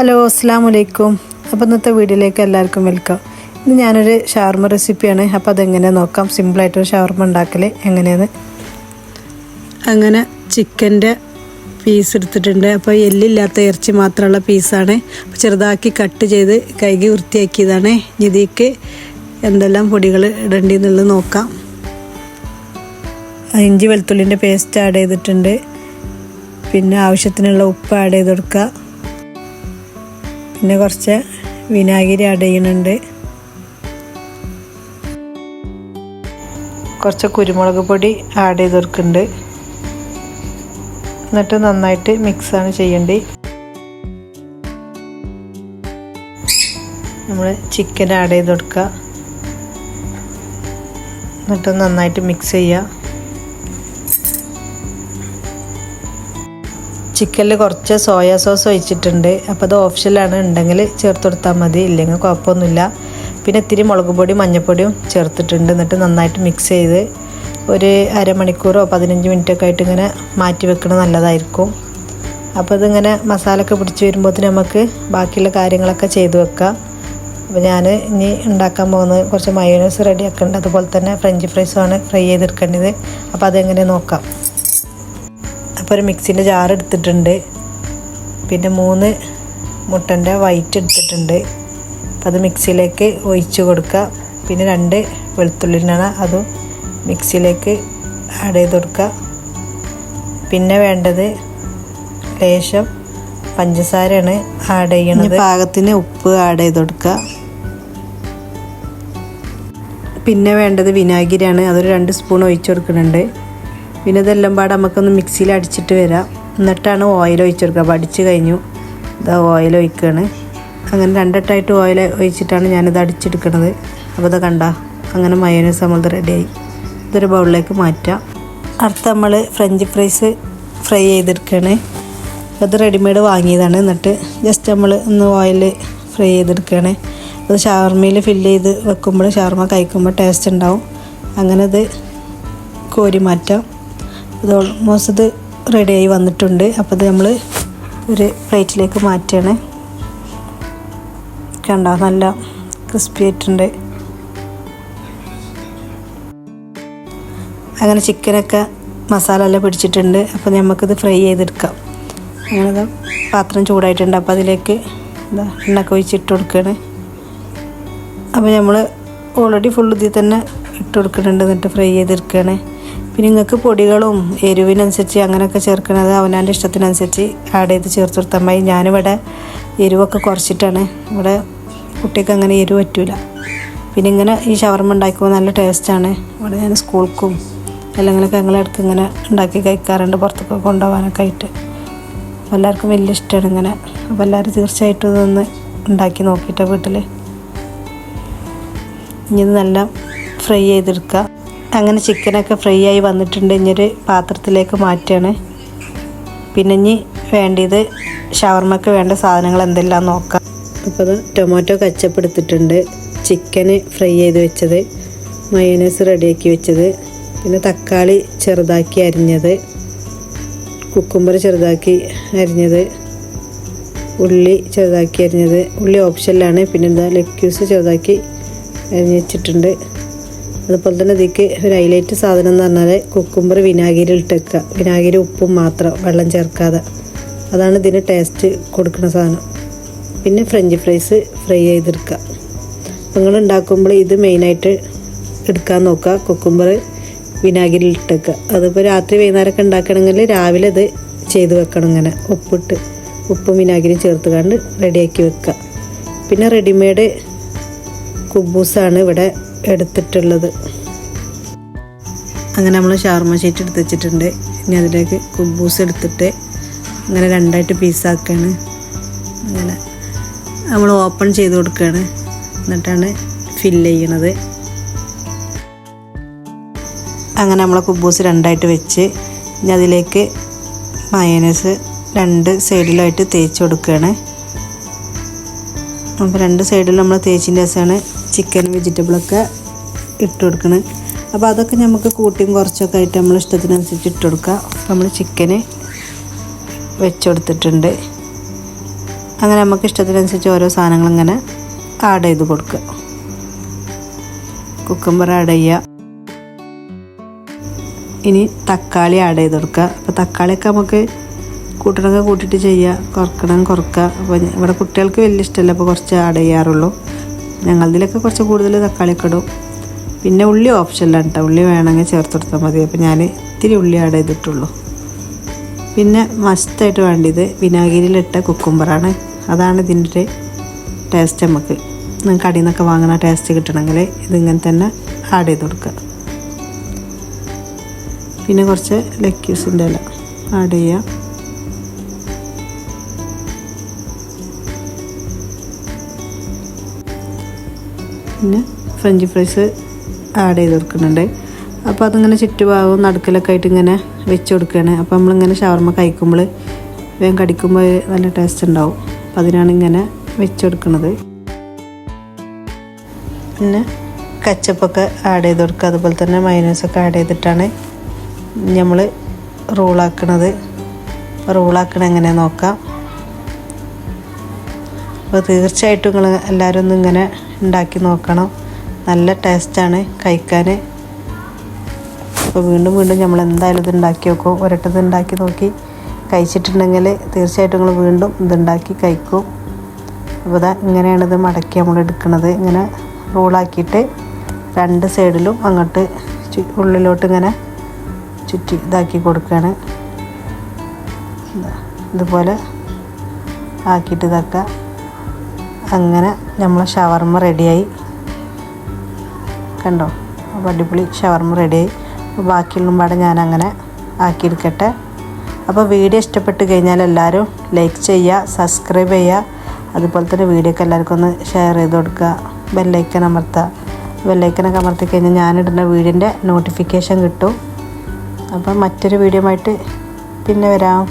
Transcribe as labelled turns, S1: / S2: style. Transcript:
S1: Hello അസ്സാം വലൈക്കും അപ്പോൾ ഇന്നത്തെ വീഡിയോയിലേക്ക് എല്ലാവർക്കും വെൽക്കം. ഇന്ന് ഞാനൊരു ഷവർമ റെസിപ്പിയാണ്. അപ്പോൾ അതെങ്ങനെയാണ് നോക്കാം. സിമ്പിളായിട്ടൊരു ഷവർമ ഉണ്ടാക്കൽ എങ്ങനെയാണ്? അങ്ങനെ ചിക്കന്റെ പീസ് എടുത്തിട്ടുണ്ട്. അപ്പോൾ എല്ലില്ലാത്ത ഇറച്ചി മാത്രമുള്ള പീസാണ്. അപ്പോൾ ചെറുതാക്കി കട്ട് ചെയ്ത് കൈകി വൃത്തിയാക്കിയതാണ്. ഇതിക്ക് എന്തെല്ലാം പൊടികൾ ഇടേണ്ടി എന്നുള്ളത് നോക്കാം. ഇഞ്ചി വെളുത്തുള്ളിന്റെ പേസ്റ്റ് ആഡ് ചെയ്തിട്ടുണ്ട്. പിന്നെ ആവശ്യത്തിനുള്ള ഉപ്പ് ആഡ് ചെയ്ത് കൊടുക്കുക. പിന്നെ കുറച്ച് വിനാഗിരി ആഡ് ചെയ്യുന്നുണ്ട്. കുറച്ച് കുരുമുളക് പൊടി ആഡ് ചെയ്ത് കൊടുക്കുന്നുണ്ട് എന്നിട്ട് നന്നായിട്ട് മിക്സാണ് ചെയ്യേണ്ടത്. നമ്മൾ ചിക്കൻ ആഡ് ചെയ്ത് കൊടുക്കുക എന്നിട്ട് നന്നായിട്ട് മിക്സ് ചെയ്യുക. ചിക്കനിൽ കുറച്ച് സോയാ സോസ് ഒഴിച്ചിട്ടുണ്ട്. അപ്പോൾ അത് ഓപ്ഷനിലാണ് ഉണ്ടെങ്കിൽ ചേർത്ത് കൊടുത്താൽ മതി. ഇല്ലെങ്കിൽ കുഴപ്പമൊന്നുമില്ല. പിന്നെ ഇത്തിരി മുളക് പൊടി മഞ്ഞൾപ്പൊടിയും ചേർത്തിട്ടുണ്ട്. എന്നിട്ട് നന്നായിട്ട് മിക്സ് ചെയ്ത് ഒരു അരമണിക്കൂറോ പതിനഞ്ച് മിനിറ്റൊക്കെ ആയിട്ട് ഇങ്ങനെ മാറ്റി വെക്കുന്നത് നല്ലതായിരിക്കും. അപ്പോൾ ഇതിങ്ങനെ മസാലയൊക്കെ പിടിച്ച് വരുമ്പോഴത്തേന് നമുക്ക് ബാക്കിയുള്ള കാര്യങ്ങളൊക്കെ ചെയ്തു വെക്കാം. അപ്പോൾ ഞാൻ ഇനി ഉണ്ടാക്കാൻ പോകുന്നത് കുറച്ച് മയോനൈസ് റെഡി ആക്കേണ്ടത് അതുപോലെ തന്നെ ഫ്രഞ്ച് ഫ്രൈസുമാണ് ഫ്രൈ ചെയ്തെടുക്കേണ്ടത്. അപ്പോൾ അതെങ്ങനെ നോക്കാം. അപ്പോൾ ഒരു മിക്സിന്റെ ജാർ എടുത്തിട്ടുണ്ട്. പിന്നെ മൂന്ന് മുട്ടന്റെ വൈറ്റ് എടുത്തിട്ടുണ്ട്. അത് മിക്സിയിലേക്ക് ഒഴിച്ച് കൊടുക്കുക. പിന്നെ രണ്ട് വെളുത്തുള്ളിനാണ് അതും മിക്സിയിലേക്ക് ആഡ് ചെയ്ത് കൊടുക്കുക. പിന്നെ വേണ്ടത് ലേശം പഞ്ചസാരയാണ് ആഡ് ചെയ്യണത്. പാകത്തിന് ഉപ്പ് ആഡ് ചെയ്ത് കൊടുക്കുക. പിന്നെ വേണ്ടത് വിനാഗിരിയാണ്. അതൊരു രണ്ട് സ്പൂൺ ഒഴിച്ച് കൊടുക്കുന്നുണ്ട്. പിന്നെ ഇതെല്ലാം പാടെ നമുക്കൊന്ന് മിക്സിയിൽ അടിച്ചിട്ട് വരാം. എന്നിട്ടാണ് ഓയിൽ ഒഴിച്ചു കൊടുക്കുക അപ്പോൾ അടിച്ച് കഴിഞ്ഞു. ഇതാ ഓയിൽ ഒഴിക്കുകയാണ് അങ്ങനെ രണ്ടെട്ടായിട്ട് ഓയിൽ ഒഴിച്ചിട്ടാണ് ഞാനിത് അടിച്ചെടുക്കുന്നത് അപ്പോൾ ഇത് കണ്ട അങ്ങനെ മയോനൈസ് നമ്മൾ റെഡിയായി ഇതൊരു ബൗളിലേക്ക് മാറ്റാം. അടുത്ത നമ്മൾ ഫ്രഞ്ച് ഫ്രൈസ് ഫ്രൈ ചെയ്തെടുക്കുകയാണ്. അത് റെഡിമെയ്ഡ് വാങ്ങിയതാണ്. എന്നിട്ട് ജസ്റ്റ് നമ്മൾ ഒന്ന് ഓയിൽ ഫ്രൈ ചെയ്തെടുക്കുകയാണ്. അത് ഷവർമയിൽ ഫില്ല് ചെയ്ത് വെക്കുമ്പോൾ ഷവർമ കഴിക്കുമ്പോൾ ടേസ്റ്റ് ഉണ്ടാവും. അങ്ങനെ അത് കോരി മാറ്റാം. അത് ഓൾമോസ്റ്റ് ഇത് റെഡിയായി വന്നിട്ടുണ്ട്. അപ്പോൾ ഇത് നമ്മൾ ഒരു പ്ലേറ്റിലേക്ക് മാറ്റുകയാണ്. കണ്ടോ? നല്ല ക്രിസ്പി ആയിട്ടുണ്ട്. അങ്ങനെ ചിക്കനൊക്കെ മസാല എല്ലാം പിടിച്ചിട്ടുണ്ട്. അപ്പോൾ നമുക്കിത് ഫ്രൈ ചെയ്തെടുക്കാം. അങ്ങനെ പാത്രം ചൂടായിട്ടുണ്ട്. അപ്പോൾ അതിലേക്ക് എന്താ എണ്ണൊക്കെ ഒഴിച്ചിട്ട് കൊടുക്കുകയാണ്. അപ്പോൾ നമ്മൾ ഓൾറെഡി ഫുൾ ഇതിൽ തന്നെ ഇട്ട് കൊടുക്കുന്നുണ്ട് എന്നിട്ട് ഫ്രൈ ചെയ്തെടുക്കുകയാണ്. പിന്നെ നിങ്ങൾക്ക് പൊടികളും എരിവിനനുസരിച്ച് അങ്ങനെയൊക്കെ ചേർക്കുന്നത് അവനാന്റെ ഇഷ്ടത്തിനനുസരിച്ച് ആഡ് ചെയ്ത് ചേർത്ത് കൊടുത്താൽ മതി. ഞാനിവിടെ എരിവൊക്കെ കുറച്ചിട്ടാണ്. ഇവിടെ കുട്ടിക്ക് അങ്ങനെ എരിവ് പറ്റൂല. പിന്നെ ഇങ്ങനെ ഈ ഷവർമ ഉണ്ടാക്കുമ്പോൾ നല്ല ടേസ്റ്റാണ് ഇവിടെ ഞാൻ സ്കൂൾക്കും അല്ലെങ്കിൽ ഞങ്ങളിടക്ക് ഇങ്ങനെ ഉണ്ടാക്കി കഴിക്കാറുണ്ട്. പുറത്തൊക്കെ കൊണ്ടുപോകാനൊക്കെ ആയിട്ട്. എല്ലാവർക്കും വലിയ ഇഷ്ടമാണ് ഇങ്ങനെ. അപ്പോൾ എല്ലാവരും തീർച്ചയായിട്ടും ഇതൊന്ന് ഉണ്ടാക്കി നോക്കിയിട്ട് വീട്ടിൽ. ഇനി ഇത് നല്ല ഫ്രൈ ചെയ്തെടുക്കുക. അങ്ങനെ ചിക്കനൊക്കെ ഫ്രൈ ആയി വന്നിട്ടുണ്ട്. ഇനിയൊരു പാത്രത്തിലേക്ക് മാറ്റുകയാണ് പിന്നെ ഇനി വേണ്ടിയത് ഷവർമ്മക്ക് വേണ്ട സാധനങ്ങൾ എന്തെല്ലാം നോക്കാം. അപ്പോൾ അത് ടൊമാറ്റോ കച്ചപ്പെടുത്തിട്ടുണ്ട് ചിക്കന് ഫ്രൈ ചെയ്ത് വെച്ചത്. മയോനൈസ് റെഡിയാക്കി വെച്ചത്. പിന്നെ തക്കാളി ചെറുതാക്കി അരിഞ്ഞത്. കുക്കുംബർ ചെറുതാക്കി അരിഞ്ഞത്. ഉള്ളി ചെറുതാക്കി അരിഞ്ഞത്. ഉള്ളി ഓപ്ഷനിലാണ് പിന്നെന്താ ക്യൂസ് ചെറുതാക്കി അരിഞ്ഞ് വെച്ചിട്ടുണ്ട്. അതുപോലെ തന്നെ ഇതിക്ക് ഒരു ഹൈലൈറ്റ് സാധനം എന്ന് പറഞ്ഞാൽ കുക്കുംബർ വിനാഗിരി ഇട്ടേക്കുക വിനാഗിരി ഉപ്പും മാത്രം വെള്ളം ചേർക്കാതെ. അതാണ് ഇതിന് ടേസ്റ്റ് കൊടുക്കുന്ന സാധനം. പിന്നെ ഫ്രഞ്ച് ഫ്രൈസ് ഫ്രൈ ചെയ്തെടുക്കുക നിങ്ങൾ ഉണ്ടാക്കുമ്പോൾ ഇത് മെയിനായിട്ട് എടുക്കാൻ നോക്കുക കുക്കുംബർ വിനാഗിരി ഇട്ടേക്കുക അതിപ്പോൾ രാത്രി വൈകുന്നേരമൊക്കെ ഉണ്ടാക്കണമെങ്കിൽ രാവിലെ ഇത് ചെയ്ത് വെക്കണം ഇങ്ങനെ. ഉപ്പിട്ട് ഉപ്പും വിനാഗിരിയും ചേർത്ത് കണ്ട് റെഡിയാക്കി വെക്കുക പിന്നെ റെഡിമെയ്ഡ് കുബൂസാണ് ഇവിടെ എടുത്തിട്ടുള്ളത്. അങ്ങനെ നമ്മൾ ഷാർമ ഷീറ്റ് എടുത്ത് വെച്ചിട്ടുണ്ട്. ഇനി അതിലേക്ക് കുബൂസ് എടുത്തിട്ട് അങ്ങനെ രണ്ടായിട്ട് പീസാക്കുകയാണ് അങ്ങനെ നമ്മൾ ഓപ്പൺ ചെയ്ത് കൊടുക്കുകയാണ് എന്നിട്ടാണ് ഫില്ല് ചെയ്യണത്. അങ്ങനെ നമ്മളെ കുബൂസ് രണ്ടായിട്ട് വെച്ച് ഇനി അതിലേക്ക് മയനസ് രണ്ട് സൈഡിലായിട്ട് തേച്ച് കൊടുക്കുകയാണ് അപ്പോൾ രണ്ട് സൈഡിൽ നമ്മൾ തേച്ചിന്റെ രസമാണ്. ചിക്കൻ വെജിറ്റബിളൊക്കെ ഇട്ട് കൊടുക്കുന്നത് അപ്പോൾ അതൊക്കെ നമുക്ക് കൂട്ടിയും കുറച്ചൊക്കെ ആയിട്ട് നമ്മൾ ഇഷ്ടത്തിനനുസരിച്ച് ഇട്ട് കൊടുക്കുക നമ്മൾ ചിക്കന് വെച്ചുകൊടുത്തിട്ടുണ്ട് അങ്ങനെ നമുക്ക് ഇഷ്ടത്തിനനുസരിച്ച് ഓരോ സാധനങ്ങൾ ഇങ്ങനെ ആഡ് ചെയ്ത് കൊടുക്കുക കുക്കമ്പർ ആഡ് ചെയ്യുക ഇനി തക്കാളി ആഡ് ചെയ്ത് കൊടുക്കുക അപ്പോൾ തക്കാളിയൊക്കെ നമുക്ക് കൂട്ടണമൊക്കെ കൂട്ടിയിട്ട് ചെയ്യുക കുറക്കണം കുറക്കുക അപ്പോൾ ഇവിടെ കുട്ടികൾക്ക് വലിയ ഇഷ്ടമല്ല അപ്പോൾ കുറച്ച് ആഡ് ചെയ്യാറുള്ളൂ. ഞങ്ങളതിലൊക്കെ കുറച്ച് കൂടുതൽ തക്കാളി ഇടും പിന്നെ ഉള്ളി ഓപ്ഷനിലാണ് കേട്ടോ ഉള്ളി വേണമെങ്കിൽ ചേർത്ത് കൊടുത്താൽ മതി. അപ്പോൾ ഞാൻ ഇത്തിരി ഉള്ളി ആഡ് ചെയ്തിട്ടുള്ളൂ. പിന്നെ മസ്റ്റായിട്ട് വേണ്ടത് വിനാഗിരിയിലിട്ട കുക്കുംബറാണ് അതാണ് ഇതിന്റെ ടേസ്റ്റ് നമുക്ക്. കടയിൽ നിന്നൊക്കെ വാങ്ങുന്ന ടേസ്റ്റ് കിട്ടണമെങ്കിൽ ഇതിങ്ങനെ തന്നെ ആഡ് ചെയ്ത് കൊടുക്കുക. പിന്നെ കുറച്ച് ലെക്യൂസിന്റെ ഇല ആഡ് ചെയ്യുക പിന്നെ ഫ്രഞ്ച് ഫ്രൈസ് ആഡ് ചെയ്ത് കൊടുക്കുന്നുണ്ട്. അപ്പോൾ അതിങ്ങനെ ചുറ്റുഭാഗവും നടുക്കലൊക്കെ ആയിട്ട് ഇങ്ങനെ വെച്ച് കൊടുക്കുകയാണ്. അപ്പോൾ നമ്മളിങ്ങനെ ഷവർമ്മ കഴിക്കുമ്പോൾ വേഗം കടിക്കുമ്പോൾ നല്ല ടേസ്റ്റ് ഉണ്ടാവും. അപ്പോൾ അതിനാണ് ഇങ്ങനെ വെച്ച് കൊടുക്കുന്നത്. പിന്നെ കച്ചപ്പൊക്കെ ആഡ് ചെയ്ത് കൊടുക്കുക. അതുപോലെ തന്നെ മൈനസൊക്കെ ആഡ് ചെയ്തിട്ടാണ് നമ്മൾ റോളാക്കണത് റോളാക്കണ എങ്ങനെ നോക്കാം. അപ്പോൾ തീർച്ചയായിട്ടും നിങ്ങൾ എല്ലാവരും ഒന്ന് ഇങ്ങനെ ഉണ്ടാക്കി നോക്കണം. നല്ല ടേസ്റ്റാണ് കഴിക്കാൻ അപ്പോൾ വീണ്ടും വീണ്ടും നമ്മൾ എന്തായാലും ഇത് ഉണ്ടാക്കി നോക്കും. ഒരട്ടത് ഉണ്ടാക്കി നോക്കി കഴിച്ചിട്ടുണ്ടെങ്കിൽ തീർച്ചയായിട്ടും നിങ്ങൾ വീണ്ടും ഇതുണ്ടാക്കി കഴിക്കും. അപ്പോൾ ഇതാ ഇങ്ങനെയാണ് ഇത് മടക്കി നമ്മൾ എടുക്കുന്നത്. ഇങ്ങനെ റോളാക്കിയിട്ട് രണ്ട് സൈഡിലും അങ്ങോട്ട് ഉള്ളിലോട്ട് ഇങ്ങനെ ചുറ്റി ഇതാക്കി കൊടുക്കുകയാണ്. ഇതാ, ഇതുപോലെ ആക്കിയിട്ട് ഇതാക്കുക. അങ്ങനെ നമ്മൾ ഷവർമ്മ റെഡിയായി. കണ്ടോ? അപ്പോൾ അടിപൊളി ഷവർമ്മ റെഡിയായി. ബാക്കിയുള്ള പാടെ അങ്ങനെ ആക്കിയെടുക്കട്ടെ. അപ്പോൾ വീഡിയോ ഇഷ്ടപ്പെട്ട് കഴിഞ്ഞാൽ എല്ലാവരും ലൈക്ക് ചെയ്യുക സബ്സ്ക്രൈബ് ചെയ്യുക. അതുപോലെ തന്നെ വീഡിയോ ഒക്കെ എല്ലാവർക്കും ഒന്ന് ഷെയർ ചെയ്ത് കൊടുക്കുക. ബെല്ലൈക്കൻ അമർത്തുക. ബെല്ലൈക്കനൊക്കെ അമർത്തി കഴിഞ്ഞാൽ ഞാനിടുന്ന വീടിന്റെ നോട്ടിഫിക്കേഷൻ കിട്ടും. അപ്പോൾ മറ്റൊരു വീഡിയോ ആയിട്ട് പിന്നെ വരാം.